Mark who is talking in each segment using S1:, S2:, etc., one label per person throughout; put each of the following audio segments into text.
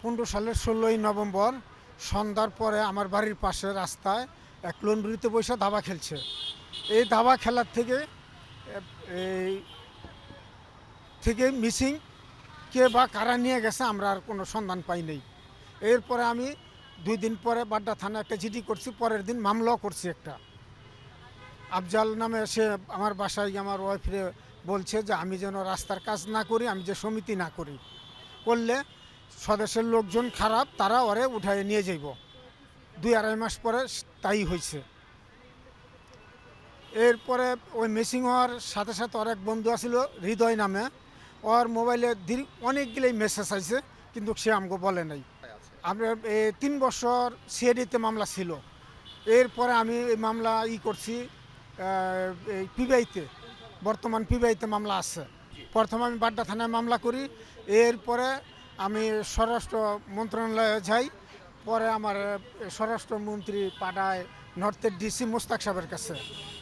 S1: পনেরো সালের ষোলোই নভেম্বর, সন্ধ্যার পরে আমার বাড়ির পাশে রাস্তায় এক লন্ড্রিতে বসে দাবা খেলছে। এই দাবা খেলার থেকে, এই থেকে মিসিং কে বা কারা নিয়ে গেছে আমরা আর কোনো সন্ধান পাই নাই। এরপরে আমি দুই দিন পরে বাড্ডা থানায় একটা জিডি করছি, পরের দিন মামলাও করছি একটা। আফজাল নামে সে আমার বাসায় আমার ওয়াইফরে বলছে যে, আমি যেন রাস্তার কাজ না করি, আমি যে সমিতি না করি। করলে স্বদেশের লোকজন খারাপ, তারা ওরে উঠায় নিয়ে যাইব। দুই আড়াই মাস পরে তাই হয়েছে এরপরে ওই মিসিং হওয়ার সাথে সাথে ওর এক বন্ধু আছিল, হৃদয় নামে। ওর মোবাইলে দীর্ঘ অনেকগুলোই মেসেজ আছে কিন্তু সে আমাকে বলে নাই। আমরা এই তিন বছর সিআইডিতে মামলা ছিল। এরপরে আমি এই মামলা ই করছি এই পিবিআইতে বর্তমান পিবিআইতে মামলা আছে। প্রথমে আমি বাড্ডা থানায় মামলা করি। এরপরে আমি স্বরাষ্ট্র মন্ত্রণালয়ে যাই, পরে আমার স্বরাষ্ট্রমন্ত্রী পাঠায় নর্থের ডিসি মোস্তাক সাহেবের কাছে।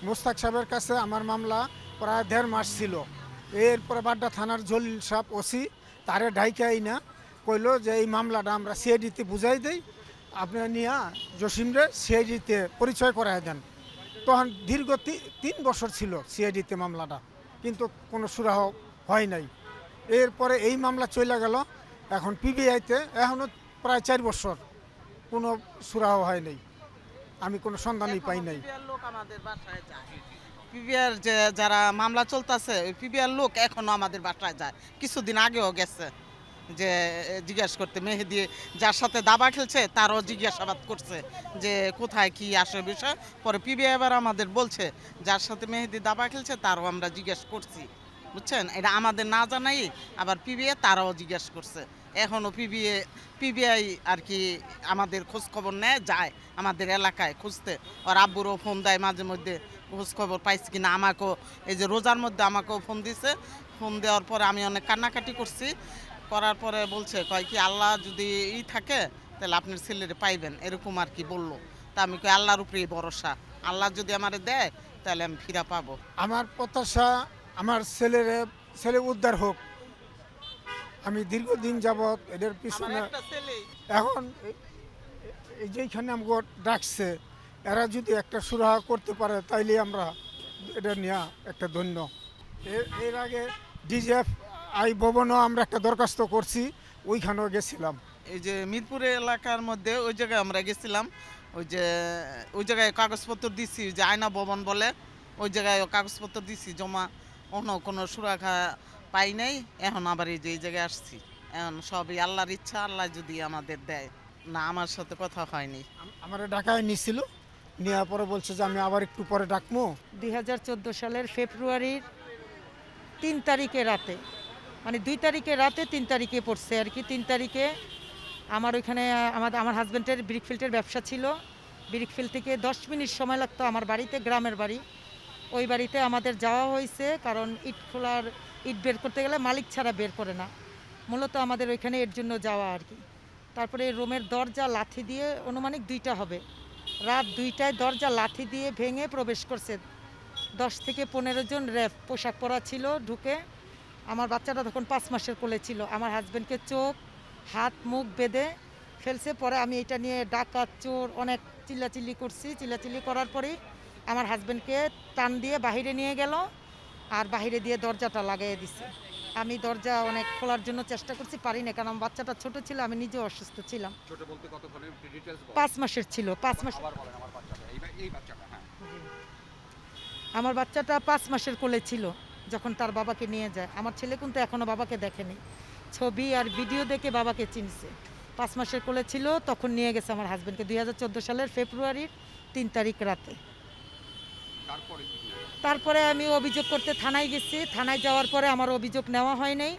S1: মোস্তাক সাহেবের কাছে আমার মামলা প্রায় দেড় মাস ছিল। এরপরে বাড্ডা থানার জলিল সাহেব ওসি, তারে ঢাইকাই না কইলো যে এই মামলাটা আমরা সিআইডিতে বুঝাই দেই, আপনি নিয়ে জসিমরে সিআইডিতে পরিচয় করায় দেন। তখন দীর্ঘ তিন বছর ছিল সিআইডিতে মামলাটা, কিন্তু কোনো সুরাহ হয় নাই। এরপরে এই মামলা চলে গেল এখন পিবিআইতে এখনও প্রায় চার বছর কোনো সুরাহ হয় নাই। আমি কোনো সন্ধানই পাই নাই।
S2: পিবিআর লোক আমাদের বাসায় যায়। পিবিআর যে যারা মামলা চলতেছে ওই পিবিআর লোক এখনও আমাদের বাসায় যায়। কিছুদিন আগেও গেছে যে জিজ্ঞেস করতে মেহেদি যার সাথে দাবা খেলছে তারও জিজ্ঞাসাবাদ করছে যে কোথায় কি আসে বিষয়। পরে পিবিআই এবার আমাদের বলছে যার সাথে মেহেদি দাবা খেলছে তারও আমরা জিজ্ঞেস করছি। বুঝছেন? এটা আমাদের না জানাই, আবার পিবিএ তারাও জিজ্ঞেস করছে। এখনও পিবিএ পিবিআই আর কি আমাদের খোঁজ খবর নেয়, যায় আমাদের এলাকায় খুঁজতে। ওর আব্বুরও ফোন দেয় মাঝে মধ্যে খোঁজ খবর পাইছি কিনা? আমাকেও, এই যে রোজার মধ্যে আমাকেও ফোন দিছে। ফোন দেওয়ার পরে আমি অনেক কান্নাকাটি করছি। করার পরে বলছে, কয় কি, আল্লাহ যদি ই থাকে, তাহলে আপনার ছেলেরে পাইবেন। এরকম আর কি বলল। তা আমি কই, আল্লাহর উপরেই ভরসা। আল্লাহ যদি আমার দেয়, তাহলে আমি ফিরা পাবো।
S1: আমার প্রত্যাশা আমার ছেলের ছেলে উদ্ধার হোক। আমি দীর্ঘদিন যাবৎ এদের পিছনে এখন এই- যেখানে আমাকে ডাকছে এরা যদি একটা সুরাহা করতে পারে তাইলে আমরা এটা নিয়ে একটা ধন্য এর আগে ডিজিএফ আই ভবনও আমরা একটা দরখাস্ত করছি ওইখানেও গেছিলাম।
S2: এই যে মিরপুরে এলাকার মধ্যে ওই জায়গায় আমরা গেছিলাম ওই যে ওই জায়গায় কাগজপত্র দিছি যে আয়না ভবন বলে ওই জায়গায় কাগজপত্র দিছি জমা অন্য কোনো সুরাখা পাই নাই এখন আবার এই যে এই জায়গায় আসছি। এখন সবই আল্লাহর ইচ্ছা আল্লাহ যদি আমাদের দেয়। না আমার সাথে কথা হয়নি।
S1: আমার ঢাকায় নিছিল নেওয়ার পরে বলছে যে আমি আবার একটু পরে ডাকবো
S3: দুই হাজার চোদ্দ সালের ফেব্রুয়ারির তিন তারিখে রাতে মানে দুই তারিখে রাতে তিন তারিখে পড়ছে আর কি। তিন তারিখে আমার ওইখানে আমাদের আমার হাজব্যান্ডের ব্রিকফিল্ডের ব্যবসা ছিল। ব্রিকফিল্ড থেকে দশ মিনিট সময় লাগতো আমার বাড়িতে গ্রামের বাড়ি। ওই বাড়িতে আমাদের যাওয়া হয়েছে, কারণ ইট খোলার, ইট বের করতে গেলে মালিক ছাড়া বের করে না। মূলত আমাদের ওইখানে এর জন্য যাওয়া আর কি। তারপরে রুমের দরজা লাথি দিয়ে অনুমানিক দুইটা হবে। রাত দুইটায় দরজা লাথি দিয়ে ভেঙে প্রবেশ করছে। দশ থেকে পনেরো জন র্যাব পোশাক পরা ছিল, ঢুকে। আমার বাচ্চাটা তখন পাঁচ মাসের কোলে ছিল। আমার হাজব্যান্ডকে চোখ, হাত, মুখ বেঁধে ফেলছে। পরে আমি এটা নিয়ে ডাকাত, চোর, অনেক চিল্লাচিল্লি করছি। চিল্লাচিল্লি করার পরেই আমার হাজব্যান্ডকে টান দিয়ে বাহিরে নিয়ে গেল আর বাহিরে দিয়ে দরজাটা লাগিয়ে দিছে। আমি দরজা অনেক খোলার জন্য চেষ্টা করছি পারি না কারণ আমার বাচ্চাটা ছোট ছিল আমি নিজেও অসুস্থ ছিলাম।
S4: ছোট বলতে ডিটেলস
S3: পাঁচ মাসের ছিল পাঁচ মাস
S4: আবার বলেন আমার বাচ্চাটা এই এই বাচ্চাটা হ্যাঁ।
S3: আমার বাচ্চাটা পাঁচ মাসের কোলে ছিল যখন তার বাবাকে নিয়ে যায়। আমার ছেলে কিন্তু এখনও বাবাকে দেখেনি। ছবি আর ভিডিও দেখে বাবাকে চিনছে। পাঁচ মাসের কোলে ছিল তখন নিয়ে গেছে আমার হাজব্যান্ডকে দুই হাজার চোদ্দ সালের ফেব্রুয়ারির তিন তারিখ রাতে।
S4: তারপরে
S3: আমি অভিযোগ করতে থানায় গেছি। থানায় যাওয়ার পরে আমার অভিযোগ নেওয়া হয় নাই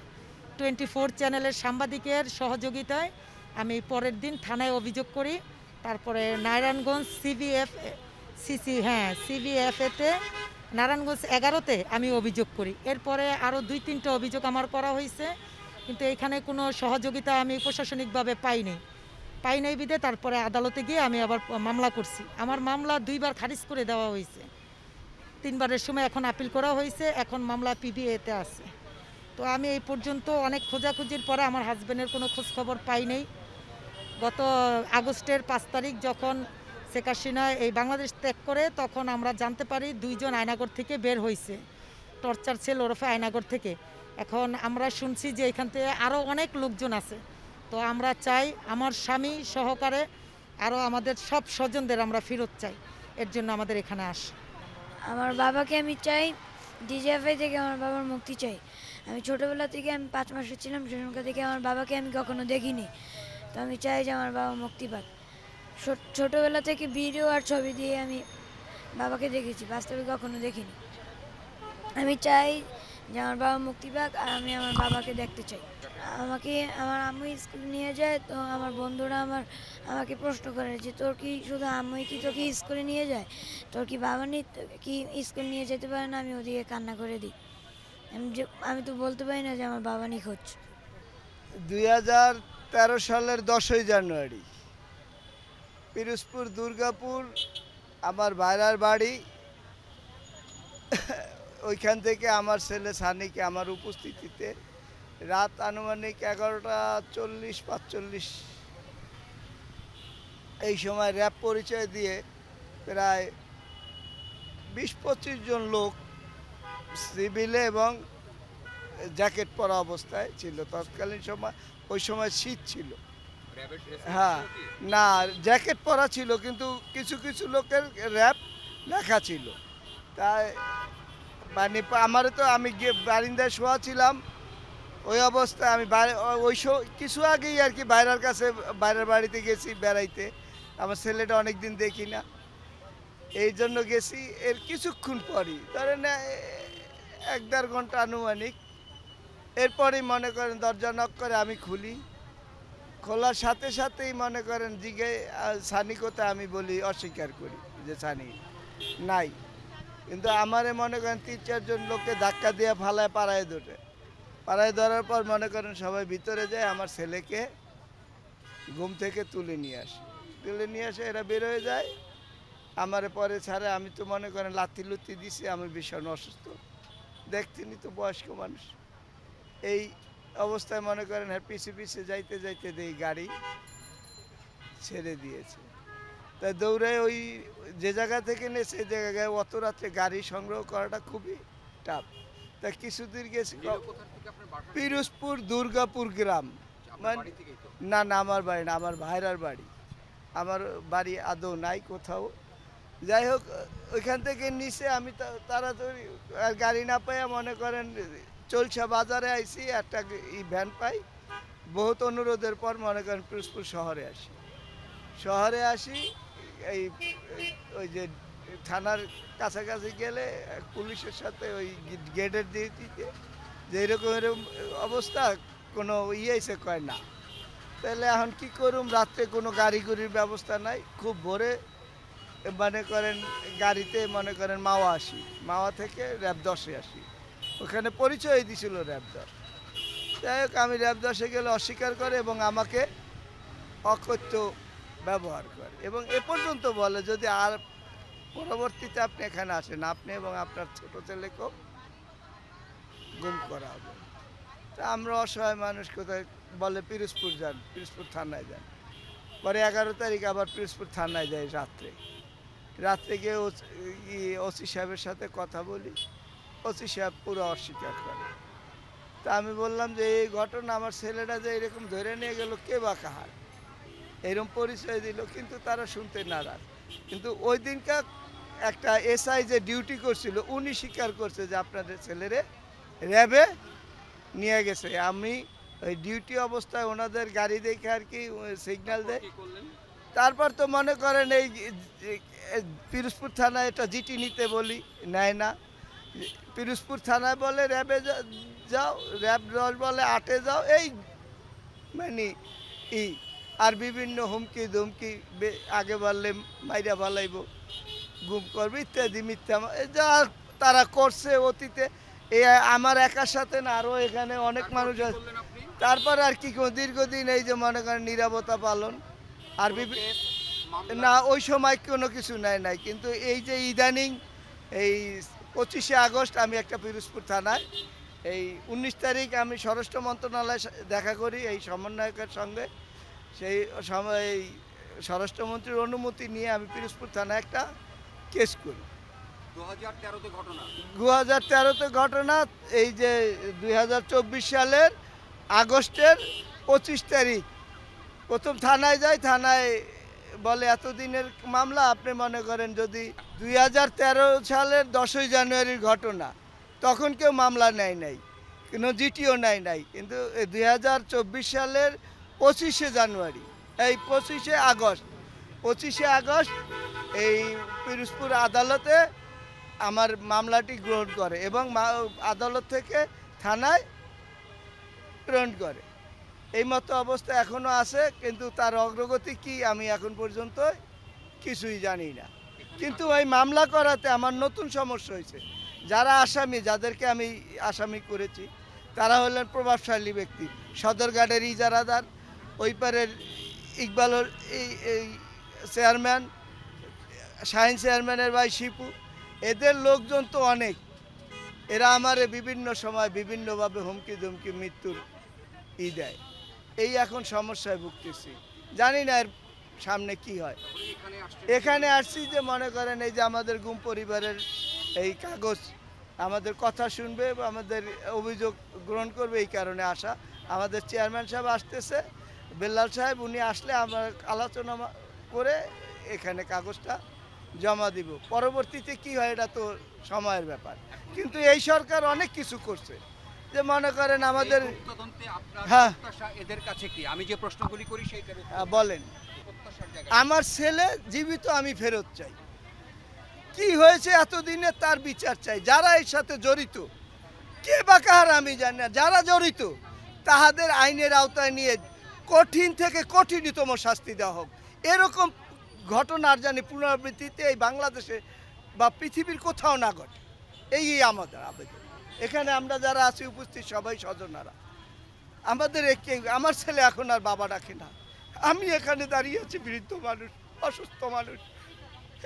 S3: টোয়েন্টি ফোর চ্যানেলের সাংবাদিকের সহযোগিতায় আমি পরের দিন থানায় অভিযোগ করি। তারপরে নারায়ণগঞ্জ সিবিএফ সিসি হ্যাঁ সিবিএফএতে নারায়ণগঞ্জ এগারোতে আমি অভিযোগ করি। এরপরে আরও দুই তিনটা অভিযোগ আমার করা হয়েছে। কিন্তু এখানে কোনো সহযোগিতা আমি প্রশাসনিকভাবে পাইনি। পাই নাই বিদে তারপরে আদালতে গিয়ে আমি আবার মামলা করছি। আমার মামলা দুইবার খারিজ করে দেওয়া হয়েছে। তিনবারের সময় এখন আপিল করা হয়েছে, এখন মামলা পিবিএতে আছে। তো আমি এই পর্যন্ত অনেক খোঁজাখুঁজির পরে আমার হাজব্যান্ডের কোনো খোঁজখবর পাই নাই। গত আগস্টের পাঁচ তারিখ যখন শেখ হাসিনা এই বাংলাদেশ ত্যাগ করে, তখন আমরা জানতে পারি দুইজন আয়নাগর থেকে বের হয়েছে। টর্চার সেল ওরফে আয়নাগর থেকে। এখন আমরা শুনছি যে এখান থেকে আরও অনেক লোকজন আছে। তো আমরা চাই আমার স্বামী সহকারে আরও আমাদের সব স্বজনদের আমরা ফেরত চাই। এর জন্য আমাদের এখানে আস।
S5: আমার বাবাকে আমি চাই ডিজিএফআই থেকে আমার বাবার মুক্তি চাই। আমি ছোটোবেলা থেকে আমি পাঁচ মাসে ছিলাম, সেখানকার থেকে আমার বাবাকে আমি কখনো দেখিনি। তো আমি চাই যে আমার বাবা মুক্তি পাক। ছোটোবেলা থেকে ভিডিও আর ছবি দিয়ে আমি বাবাকে দেখেছি, বাস্তবে কখনো দেখিনি। আমি চাই যে আমার বাবা মুক্তি পাক, আর আমি আমার বাবাকে দেখতে চাই। আমাকে, আমার আম্মু স্কুল নিয়ে যায়, তো আমার বন্ধুরা আমার, আমাকে প্রশ্ন করে যে, তোর কি শুধু আম্মুই কি তোকে স্কুলে নিয়ে যায়? তোর কি বাবা তো- কি স্কুল নিয়ে যেতে পারে না? আমি ওদিকে কান্না করে দিই। আমি যে, আমি তো বলতে পারি না যে আমার বাবা নিখোঁজ
S6: দুই হাজার তেরো সালের দশই জানুয়ারি, পিরোজপুর, দুর্গাপুর, আমার বাইরার বাড়ি ওইখান থেকে আমার ছেলে সানিকে আমার উপস্থিতিতে রাত আনুমানিক এগারোটা চল্লিশ পাঁচচল্লিশ এই সময় র্যাব পরিচয় দিয়ে প্রায় বিশ পঁচিশ জন লোক সিভিলে এবং জ্যাকেট পরা অবস্থায় ছিল। তৎকালীন সময় ওই সময় শীত ছিল। হ্যাঁ না জ্যাকেট পরা ছিল কিন্তু কিছু কিছু লোকের র্যাপ লেখা ছিল। তাই মানে আমার তো আমি বারিন্দায় শোয়া ছিলাম। ওই অবস্থায় আমি ওই কিছু আগেই আর কি বাইরের কাছে, বাইরের বাড়িতে গেছি বেড়াইতে। আমার ছেলেটা অনেক দিন দেখি না। এই জন্য গেছি এর কিছুক্ষণ পরই। ধরেন এক দেড় ঘণ্টা আনুমানিক। এরপরেই মনে করেন দরজা নক করে আমি খুলি। খোলার সাথে সাথেই মনে করেন জিগে সানি কোথায় আমি বলি, অস্বীকার করি যে সানি নাই। কিন্তু আমারে মনে করেন তিন চারজন লোককে ধাক্কা দিয়ে ফালায় পাড়ায় ধরে। পাড়ায় ধরার পর মনে করেন সবাই ভিতরে যায়, আমার ছেলেকে ঘুম থেকে তুলে নিয়ে আসে। তুলে নিয়ে আসে, এরা বের হয়ে যায়। আমারে পরে ছাড়ে, আমি তো মনে করেন লাথি লুত্তি দিছি, আমি ভীষণ অসুস্থ। দেখতেনি তো বয়স্ক মানুষ। এই অবস্থায় মনে করেন হ্যাঁ পিছে পিছে যাইতে যাইতে দেই গাড়ি ছেড়ে দিয়েছে। তাই দৌড়ে ওই যে জায়গা থেকে নে সে জায়গায় অত রাত্রে গাড়ি সংগ্রহ করাটা খুবই টাফ তা কিছু দূর গেছি? পিরোজপুর দুর্গাপুর গ্রাম। মানে-
S4: থেকেই তো?
S6: না না আমার বাড়ি না আমার ভাইরার বাড়ি। আমার বাড়ি আদৌ নাই কোথাও। যাই হোক ওইখান থেকে নিচে আমি তা- তাড়াতাড়ি আর গাড়ি না পাইয়া মনে করেন চলছে বাজারে আইছি একটা ই ভ্যান পাই। বহুত অনুরোধের পর মনে করেন পিরোজপুর শহরে আসি। শহরে আসি এই ওই যে থানার কাছাকাছি গেলে পুলিশের সাথে ওই গেটের দিয়ে দিতে যে এরকম এরকম অবস্থা কোনো ইয়েছে কয় না। তাহলে এখন কি করুম? রাত্রে কোনো গাড়ি গুড়ির ব্যবস্থা নাই, খুব ভোরে মনে করেন গাড়িতে মনে করেন মাওয়া আসি। মাওয়া থেকে র্যাব দশে আসি। ওখানে পরিচয় দিছিল র্যাব দশ। যাই হোক, আমি র্যাব দশে গেলে অস্বীকার করে এবং আমাকে অকথ্য ব্যবহার করে। এবং এ পর্যন্ত বলে যদি আর পরবর্তীতে আপনি এখানে আসেন, আপনি এবং আপনার ছোট ছেলেকেও গুম করা হবে। তা আমরা অসহায় মানুষ কোথায় বলে পিরোজপুর যান, পিরোজপুর থানায় যান। পরে এগারো তারিখ আবার পিরোজপুর থানায় যাই রাত্রে। রাত্রে গিয়ে ওসি সাহেবের সাথে কথা বলি। ওসি সাহেব পুরো অস্বীকার করে। তা আমি বললাম যে, এই ঘটনা আমার ছেলেটা যে এরকম ধরে নিয়ে গেল, কে বা কাহার? এরকম পরিচয় দিল কিন্তু তারা শুনতে নারাজ। কিন্তু ওই দিনকার একটা এসআই যে ডিউটি করছিল উনি স্বীকার করছে যে আপনাদের ছেলেরে র্যাবে নিয়ে গেছে। আমি ওই ডিউটি অবস্থায় ওনাদের গাড়ি দেখে আর কি সিগন্যাল দেয়। তারপর তো মনে করেন এই পিরোজপুর থানায় এটা জিটি নিতে বলি নেয় না। পিরোজপুর থানায় বলে র্যাবে যাও র্যাব দল বলে আটে যাও এই মানে ই আর বিভিন্ন হুমকি ধুমকি আগে বাড়লে মাইরা বালাইব গুম করবে ইত্যাদি মিথ্যা যা তারা করছে অতীতে এ আমার একার সাথে না আরও এখানে অনেক মানুষ আছে? তারপরে আর কি? দীর্ঘদিন এই যে মনে করেন নিরাপত্তা পালন আর? না ওই সময় কোনো কিছু নাই নাই কিন্তু এই যে ইদানিং এই পঁচিশে আগস্ট আমি একটা পিরোজপুর থানায় এই উনিশ তারিখ আমি স্বরাষ্ট্র মন্ত্রণালয়ে দেখা করি এই সমন্বয়কের সঙ্গে সেই সময় এই স্বরাষ্ট্রমন্ত্রীর অনুমতি নিয়ে আমি পিরোজপুর থানায় একটা কেস করি।
S4: দু হাজার তেরোতে ঘটনা?
S6: দু হাজার তেরোতে ঘটনা এই যে দুই হাজার চব্বিশ সালের আগস্টের পঁচিশ তারিখ। প্রথম থানায় যাই থানায় বলে এতদিনের মামলা আপনি মনে করেন যদি দুই হাজার তেরো সালের দশই জানুয়ারির ঘটনা তখন কেউ মামলা নেয় নাই কোনো জিটিও নেয় নাই। কিন্তু দুই হাজার চব্বিশ সালের পঁচিশে জানুয়ারি, এই পঁচিশে আগস্ট। পঁচিশে আগস্ট এই পিরোজপুর আদালতে আমার মামলাটি গ্রহণ করে এবং আদালত থেকে থানায় প্রেরণ করে। এই মতো অবস্থা এখনও আছে, কিন্তু তার অগ্রগতি কি আমি এখন পর্যন্ত কিছুই জানি না। কিন্তু ওই মামলা করাতে আমার নতুন সমস্যা হয়েছে। যারা আসামি, যাদেরকে আমি আসামি করেছি, তারা হলেন প্রভাবশালী ব্যক্তি, সদরঘাটের ইজারাদার ওই পারের ইকবাল এই এই চেয়ারম্যান, শাহিন চেয়ারম্যানের ভাই শিপু, এদের লোকজন তো অনেক। এরা আমারে বিভিন্ন সময় বিভিন্নভাবে হুমকি ধুমকি মৃত্যুর ই দেয়। এই এখন সমস্যায় ভুগতেছি। জানি না এর সামনে কি হয়।
S4: এখানে আসছি
S6: যে মনে করেন এই যে আমাদের গুম পরিবারের এই কাগজ আমাদের কথা শুনবে আমাদের অভিযোগ গ্রহণ করবে এই কারণে আসা। আমাদের চেয়ারম্যান সাহেব আসতেছে। বেল্লাল সাহেব উনি আসলে আমরা আলোচনা করে এখানে কাগজটা জমা দিব। পরবর্তীতে কি হয় এটা তো সময়ের ব্যাপার। কিন্তু এই সরকার অনেক কিছু করছে। যে মনে করেন আমাদের হ্যাঁ।
S4: এদের কাছে কি? আমি যে প্রশ্নগুলি করি সেইটার
S6: বলেন। আমার ছেলে জীবিত আমি ফেরত চাই। কি হয়েছে এতদিনে তার বিচার চাই। যারা এর সাথে জড়িত কে বা কাহার আমি জানি না। যারা জড়িত তাহাদের আইনের আওতায় নিয়ে কঠিন থেকে কঠিনতম শাস্তি দেওয়া হোক। এরকম ঘটনার জানি পুনরাবৃত্তিতে এই বাংলাদেশে বা পৃথিবীর কোথাও না ঘটে। এই আমাদের আবেদন। এখানে আমরা যারা আছি উপস্থিত সবাই স্বজনারা। আমাদের একে আমার ছেলে এখন আর বাবা ডাকে না। আমি এখানে দাঁড়িয়ে আছি, বৃদ্ধ মানুষ, অসুস্থ মানুষ।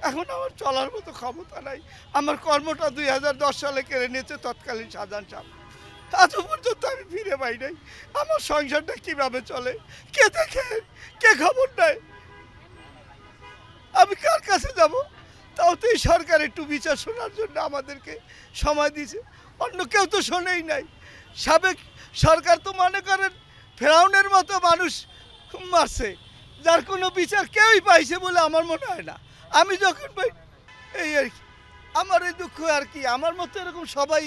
S6: এখন আমার চলার মতো ক্ষমতা নাই। আমার কর্মটা দুই হাজার দশ সালে কেড়ে নিয়েছে, তৎকালীন সাধারণ সাহেব। আজও পর্যন্ত আমি ফিরে পাই নাই। আমার সংসারটা কীভাবে চলে? কে দেখে? কে খবর নেয়? আমি কার কাছে যাব? তাও তো এই সরকার একটু বিচার শোনার জন্য আমাদেরকে সময় দিয়েছে। অন্য কেউ তো শোনেই নাই। সাবেক সরকার তো মনে করেন ফেরাউনের মতো মানুষ মারছে, যার কোনো বিচার কেউই পাইছে বলে আমার মনে হয় না। আমি যখন পাই, এই আর কি। আমার এই দুঃখ আর কি। আমার মতো এরকম সবাই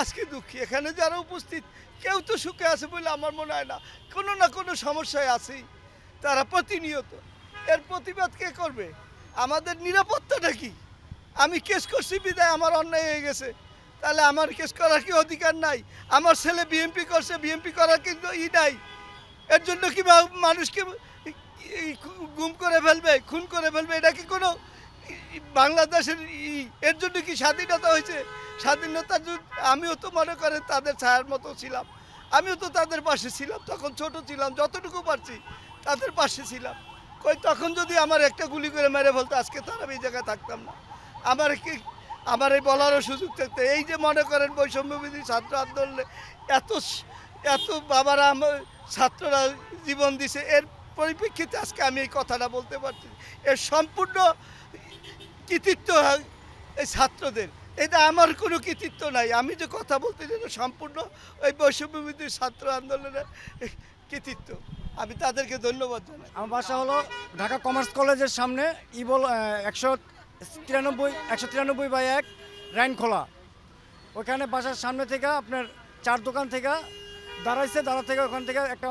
S6: আজকে দুঃখী, এখানে যারা উপস্থিত, কেউ তো সুখে আছে বলে আমার মনে হয় না। কোনো না কোনো সমস্যায় আছেই তারা প্রতিনিয়ত, এর প্রতিবাদ কে করবে? আমাদের নিরাপত্তাটা কি? আমি কেস করছি, বিদায় আমার অন্যায় হয়ে গেছে। তাহলে আমার কেস করার কি অধিকার নাই? আমার ছেলে বিএমপি করছে, বিএমপি করার কিন্তু ই নাই। এর জন্য কি মানুষকে গুম করে ফেলবে, খুন করে ফেলবে? এটা কি কোনো বাংলাদেশের এর জন্য কি স্বাধীনতা হয়েছে? স্বাধীনতার আমিও তো মনে করেন তাদের ছায়ার মতো ছিলাম। আমিও তো তাদের পাশে ছিলাম, তখন ছোট ছিলাম, যতটুকু পারছি তাদের পাশে ছিলাম। কই, তখন যদি আমার একটা গুলি করে মেরে ফেলতো, আজকে তো আর আমি এই জায়গায় থাকতাম না। আমার কি, আমার এই বলারও সুযোগ থাকতো। এই যে মনে করেন বৈষম্যবিধি ছাত্র আন্দোলনে এত এত বাবারা আমার ছাত্ররা জীবন দিছে, এর পরিপ্রেক্ষিতে আজকে আমি এই কথাটা বলতে পারছি। এর সম্পূর্ণ কৃতিত্ব এই ছাত্রদের। এটা আমার কোনো কৃতিত্ব নাই। আমি যে কথা বলতে চাই সম্পূর্ণ ওই বৈষম্যবিধি ছাত্র আন্দোলনের কৃতিত্ব। আমি তাদেরকে ধন্যবাদ জানাই।
S7: আমার বাসা হলো ঢাকা কমার্স কলেজের সামনে ইবল একশো তিরানব্বই একশো তিরানব্বই বাই এক রাইনখোলা ওখানে বাসার সামনে থেকে আপনার চার দোকান থেকে দাঁড়াইছে, দাঁড়া থেকে ওখান থেকে একটা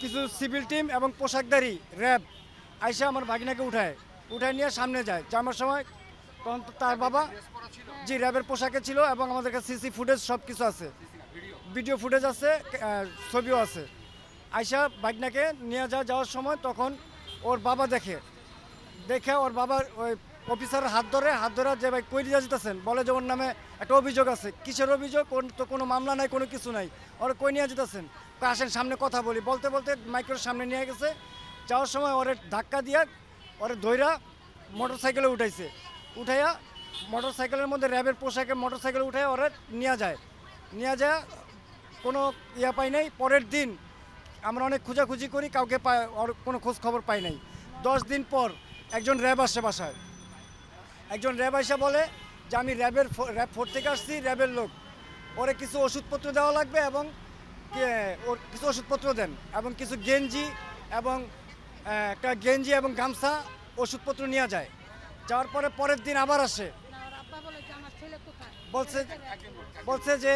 S7: কিছু সিভিল টিম এবং পোশাকধারী, র্যাব, আইসা আমার ভাগিনাকে উঠায়। উঠায় নিয়ে সামনে যায়। যাওয়ার সময় তখন তার বাবা জি র্যাবের পোশাকে ছিল এবং আমাদের কাছে সিসি ফুটেজ সব কিছু আছে। ভিডিও ফুটেজ আছে ছবিও আছে। আইসা বাইকনাকে নিয়ে যা যাওয়ার সময় তখন ওর বাবা দেখে। দেখে ওর বাবার ওই অফিসারের হাত ধরে হাত ধরে যে ভাই কই দিয়ে যেতেছেন বলে যে ওর নামে একটা অভিযোগ আছে। কিসের অভিযোগ? কোন তো কোনো মামলা নাই, কোনো কিছু নাই। ওর কই নিয়ে যেতেছেন আসেন সামনে কথা বলি। বলতে বলতে মাইক্রোর সামনে নিয়ে গেছে। যাওয়ার সময় ওরে ধাক্কা দিয়ে ওরে ধইরা মোটর সাইকেলে উঠাইছে। উঠাইয়া মোটর সাইকেলের মধ্যে র্যাবের পোশাকে মোটর সাইকেলে উঠাই ওরে নিয়ে যায়। নিয়ে যায়, কোনো ইয়া পাই নাই। পরের দিন আমরা অনেক খোঁজাখুঁজি করি, কাউকে ওর কোনো খোঁজ খবর পাই নাই। দশ দিন পর একজন র্যাব আসে বাসায়। একজন র্যাব এসে বলে যে, আমি র্যাবের র্যাব ফোর থেকে আসছি, র্যাবের লোক। ওরে কিছু ওষুধপত্র দেওয়া লাগবে এবং ওর কিছু ওষুধপত্র দেন এবং কিছু গেঞ্জি এবং একটা গেঞ্জি এবং গামছা ওষুধপত্র নিয়ে যায়। যাওয়ার পরে পরের দিন আবার আসে। বলছে বলছে যে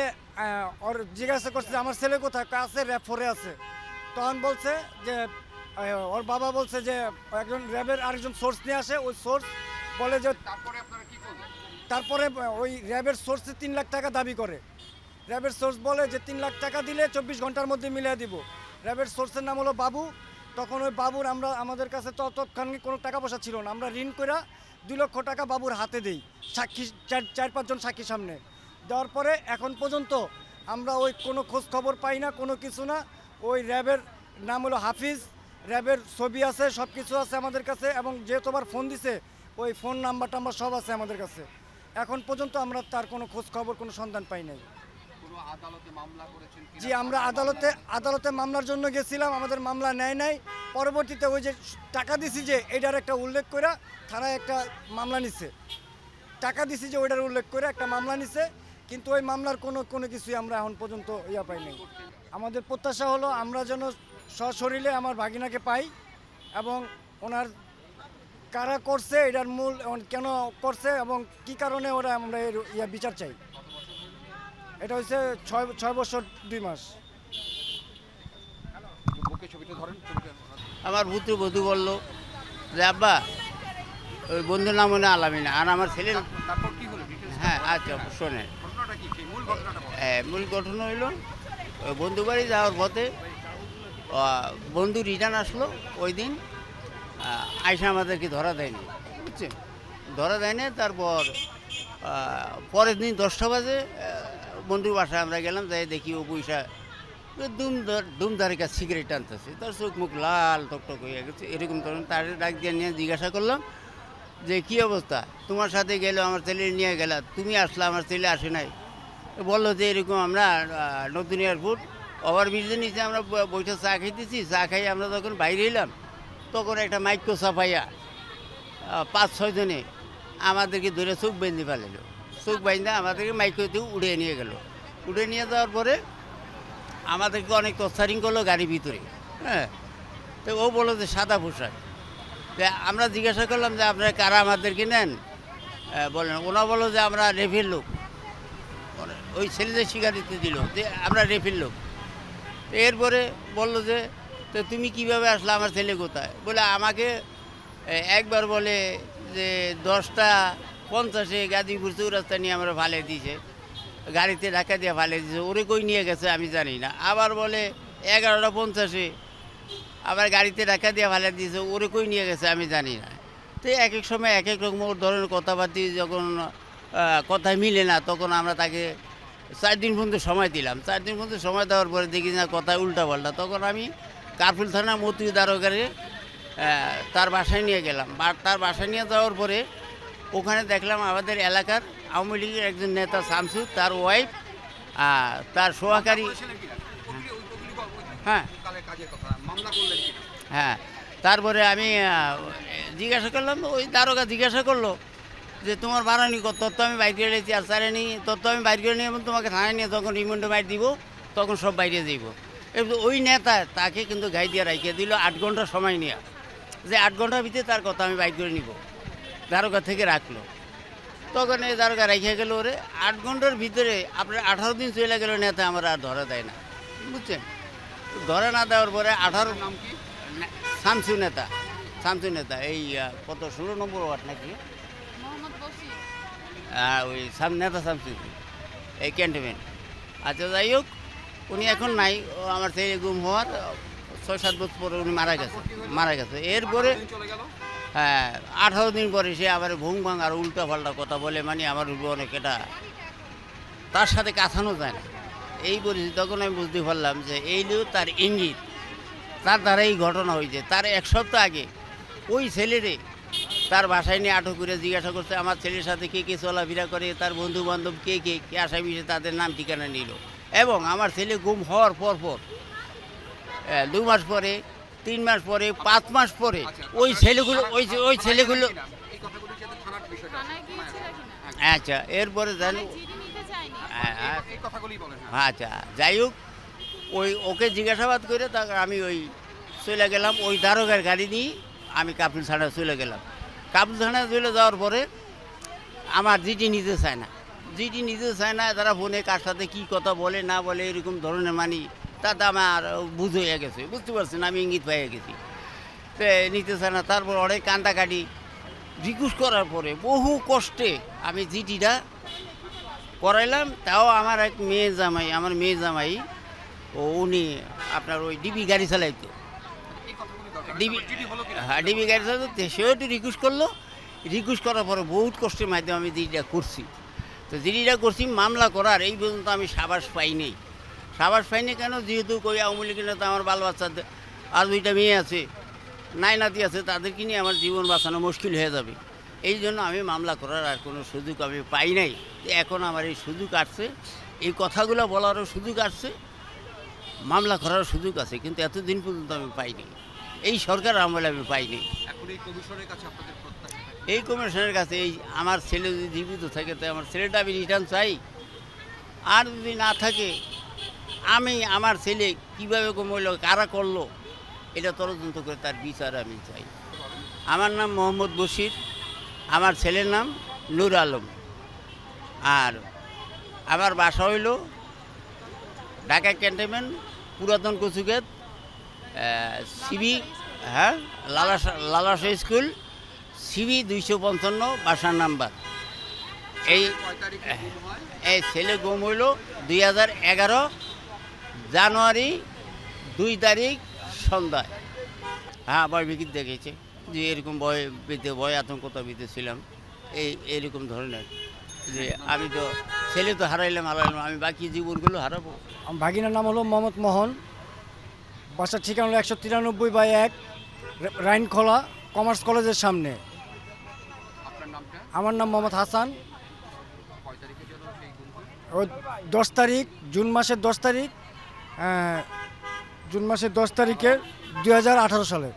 S7: ওর জিজ্ঞাসা করছে যে আমার ছেলে কোথায়? কয় আছে র্যাব ফোরে আছে। তখন বলছে যে ওর বাবা বলছে যে একজন র্যাবের আরেকজন সোর্স নিয়ে আসে। ওই সোর্স বলে যে
S4: তারপরে আপনারা কি করলেন?
S7: তারপরে ওই র্যাবের সোর্সে তিন লাখ টাকা দাবি করে। র্যাবের সোর্স বলে যে তিন লাখ টাকা দিলে চব্বিশ ঘণ্টার মধ্যে মিলিয়ে দিব। র্যাবের সোর্সের নাম হলো বাবু। তখন ওই বাবুর আমরা, আমাদের কাছে ততক্ষণে কোনো টাকা পয়সা ছিল না। আমরা ঋণ করে দুই লক্ষ টাকা বাবুর হাতে দিই, সাক্ষী, চার চার পাঁচজন সাক্ষী সামনে। দেওয়ার পরে এখন পর্যন্ত আমরা ওই কোনো খোঁজ খবর পাই না, কোনো কিছু না। ওই র্যাবের নাম হলো হাফিজ, র্যাবের ছবি আছে সব কিছু আছে আমাদের কাছে এবং যেহেতু আবার ফোন দিছে, ওই ফোন নাম্বার টাম্বার সব আছে আমাদের কাছে। এখন পর্যন্ত আমরা তার কোনো খোঁজ খবর কোনো সন্ধান পাই নাই। জি আমরা আদালতে আদালতে মামলার জন্য গেছিলাম আমাদের মামলা নেয় নাই। পরবর্তীতে ওই যে টাকা দিছি যে এটার একটা উল্লেখ করে থানায় একটা মামলা নিছে। টাকা দিছি যে ওইটার উল্লেখ করে একটা মামলা নিছে কিন্তু ওই মামলার কোনো কোনো কিছুই আমরা এখন পর্যন্ত ইয়া পাই নাই। আমাদের প্রত্যাশা হলো আমরা যেন সশরীরে আমার ভাগিনাকে পাই এবং ওনার কারা করছে এটার মূল কেন করছে এবং কি কারণে ওরা আমরা এর ইয়া বিচার চাই। এটা হচ্ছে ছয় ছয় বছর দুই মাস।
S8: আমার পুত্র বধূ বলল যে আব্বা ওই বন্ধুর নাম মনে আলামিনা আর আমার ছেলে হ্যাঁ আচ্ছা শোনে হ্যাঁ, মূল গঠন হইল ওই বন্ধু বাড়ি যাওয়ার পথে বন্ধু রিটার্ন আসলো ওই দিন আইসা আমাদেরকে ধরা দেয়নি বুঝছেন? ধরা দেয়নি তারপর পরের দিন দশটা বাজে বন্ধুর বাসায় আমরা গেলাম, যাই দেখি ও পয়সা দুম ধর- দুম ধারিকা সিগারেট আনতেছে। তার চোখ মুখ লাল টকটক হয়ে গেছে, এরকম তখন তার ডাক দিয়ে নিয়ে জিজ্ঞাসা করলাম যে, কী অবস্থা? তোমার সাথে গেলে, আমার ছেলে নিয়ে গেলা, তুমি আসলে, আমার ছেলে আসে নাই? বলল যে, এরকম আমরা নতুন এয়ারপোর্ট ওভার ব্রিজের নিচে আমরা ব- বসে চা খাইতেছি, চা খাই আমরা যখন বাইরে এলাম, তখন একটা মাইক্রো সাফাইয়া পাঁচ ছয়জনে আমাদেরকে ধরে চোখ বেঁধে ফেলালো চোখ বাইন্দে আমাদেরকে মাইক্রোতে উড়িয়ে নিয়ে গেল। উড়ে নিয়ে যাওয়ার পরে আমাদেরকে অনেক তস্তারিং করল গাড়ির ভিতরে হ্যাঁ? তো ও বলল যে সাদা পোশাক। আমরা জিজ্ঞাসা করলাম যে আপনারা কারা আমাদেরকে নেন? বলেন ওনা বলো যে আমরা রেফের লোক। ওই ছেলেদের স্বীকারিত দিল, যে আমরা রেফের লোক। এরপরে বলল যে, তো তুমি কীভাবে আসলে আমার ছেলে কোথায়? বলে, আমাকে একবার বলে যে দশটা পঞ্চাশে গাজীপুর চৌরাস্তা নিয়ে আমরা ফালে দিয়েছে। গাড়িতে ধাক্কা দিয়ে ফালে দিয়েছে। ওরে কই নিয়ে গেছে আমি জানি না। আবার বলে এগারোটা পঞ্চাশে আবার গাড়িতে ধাক্কা দিয়ে ফালে দিয়েছে। ওরে কই নিয়ে গেছে আমি জানি না। তো এক এক সময় এক এক রকম ওর ধরনের কথাবার্তি যখন কথা মিলে না, তখন আমরা তাকে চার দিন পর্যন্ত সময় দিলাম। চার দিন পর্যন্ত সময় দেওয়ার পরে দেখি না কথা উল্টা পাল্টা তখন আমি কার্ফুল থানা মতুই দ্বারকারে তার বাসায় নিয়ে গেলাম। বা, তার বাসায় নিয়ে যাওয়ার পরে ওখানে দেখলাম আমাদের এলাকার আওয়ামী লীগের একজন নেতা শামসু তার ওয়াইফ আর তার সহকারী হ্যাঁ। হ্যাঁ। তারপরে আমি জিজ্ঞাসা করলাম ওই দারোগা জিজ্ঞাসা করল যে তোমার বাড়ানি কত? তত আমি বাইর করে নিয়েছি আর স্যারে নিই তত আমি বাইর করে নিয়ে এবং তোমাকে থানায় নিয়ে যখন রিমান্ডে বাইর দিব তখন সব বাইরে যাইব। ওই নেতা তাকে কিন্তু গাই দিয়ে রাখিয়ে দিল আট ঘণ্টা সময় নিয়ে। যে আট ঘণ্টার ভিতরে তার কথা আমি বাইর করে নিব। দারোগা থেকে রাখল। তখন এই দারোগা রেখে গেল ওরে। আট ঘণ্টার ভিতরে আপনার আঠারো দিন চলে গেল নেতা আমার আর ধরা দেয় না। বুঝছেন? ধরা না দেওয়ার পরে আঠারো
S4: নাম কি?
S8: শামসু নেতা। শামসু নেতা এই কত ষোলো নম্বর ওয়ার্ড নাকি? ওই নেতা শামসু। এই ক্যান্টনমেন্ট। আচ্ছা যাই হোক উনি এখন নাই। ও আমার সেই গুম হওয়ার ছয় সাত বছর পরে উনি মারা গেছে। মারা গেছে। এরপরে হ্যাঁ আঠারো দিন পরে সে আবার ভুং ভাং আর উল্টা পাল্টা কথা বলে মানে আমার উপর অনেক এটা, তার সাথে কাছানো যায় না। এই পরিস্থিতি তখন আমি বুঝতে পারলাম যে এই নিয়েও তার ইঙ্গিত। তার দ্বারা এই ঘটনা হয়েছে। তার এক সপ্তাহ আগে ওই ছেলেরে তার বাসায় নিয়ে আটক করে জিজ্ঞাসা করছে, আমার ছেলের সাথে কে কে চলাফেরা করে? তার বন্ধু বান্ধব কে কে? কে? আসামি তাদের নাম ঠিকানা নিল। এবং আমার ছেলে গুম হওয়ার পর পর দু মাস পরে তিন মাস পরে পাঁচ মাস পরে ওই ছেলেগুলো ওই ওই ছেলেগুলো
S4: এই কথাগুলো যাতে থানার বিষয়টা
S8: আচ্ছা এরপরে জানি হ্যাঁ, হ্যাঁ,
S4: এই কথাগুলোই বলেন হ্যাঁ।
S8: আচ্ছা যাই হোক ওই ওকে জিজ্ঞাসাবাদ করে তা আমি ওই চলে গেলাম ওই দারোগার গাড়ি নিয়ে আমি কাপুল থানা চলে গেলাম। কাপুল থানা চলে যাওয়ার পরে আমার জিটি নিতে চায় না। জিটি নিতে চায় না তারা ফোনে কার সাথে কী কথা বলে না বলে এরকম ধরনের মানি তাতে আমার বুঝ হয়ে গেছে, বুঝতে পারছেন, আমি ইঙ্গিত পেয়ে গেছি। তো নিতে চায় না, তারপর অনেক কান্দাকাটি রিকুয়েস্ট করার পরে বহু কষ্টে আমি জিটিটা করাইলাম তাও আমার এক মেয়ে জামাই, আমার মেয়ে জামাই, ও উনি আপনার ওই ডিবি গাড়ি চালাইতো। ডিবি হ্যাঁ ডিবি গাড়ি চালাইতো সেও একটু রিকুয়েস্ট করল। রিকুয়েস্ট করার পরে বহুত কষ্টের মাধ্যমে আমি জিডিটা করছি। তো জিডিটা করছি, মামলা করার এই পর্যন্ত আমি সাবাস পাইনি সাবাস পাইনি কেন? যেহেতু কই আওয়ামী লীগের নেতা আমার বাল বাচ্চাদের আর দুইটা মেয়ে আছে নাই নাতি আছে তাদেরকে নিয়ে আমার জীবন বাঁচানো মুশকিল হয়ে যাবে। এই জন্য আমি মামলা করার আর কোনো সুযোগ আমি পাই নাই। এখন আমার এই সুযোগ আসছে এই কথাগুলো বলারও সুযোগ আসছে মামলা করার সুযোগ আছে কিন্তু এতদিন পর্যন্ত আমি পাইনি। এই সরকার আমলে আমি পাইনি।
S4: এখন এই কমিশনের কাছে
S8: এই কমিশনের কাছে এই আমার ছেলে যদি জীবিত থাকে তো আমার ছেলেটা আমি রিটার্ন চাই। আর যদি না থাকে আমি আমার ছেলে কীভাবে কমইল কারা করল, এটা তদন্ত করে তার বিচার আমি চাই। আমার নাম মোহাম্মদ বশির, আমার ছেলের নাম নূর আলম। আর আমার বাসা হইল ঢাকা ক্যান্টনমেন্ট, পুরাতন কচুগেত সিবি হ্যাঁ লালাসা লালাসা স্কুল, সিবি দুইশো পঞ্চান্ন, বাসার নাম্বার। এই এই ছেলে গুম হইল দুই হাজার এগারো জানুয়ারি দুই তারিখ সন্ধ্যায়। হ্যাঁ ভয় বিকিত দেখেছে যে এরকম ভয় পেতে ভয় আতঙ্কতা পেতে ছিলাম। এই এরকম ধরনের যে আমি তো ছেলে তো হারাইলাম হারাইলাম আমি বাকি জীবনগুলো হারাবো।
S7: আমার ভাগিনার নাম হলো মোহাম্মদ মোহন। বাসার ঠিকানা হলো একশো তিরানব্বই বাই এক রাইনখোলা কমার্স কলেজের সামনে। আমার নাম মোহাম্মদ হাসান। দশ তারিখ জুন মাসের দশ তারিখ। জুন মাসের দশ তারিখে দুই হাজার আঠারো সালে।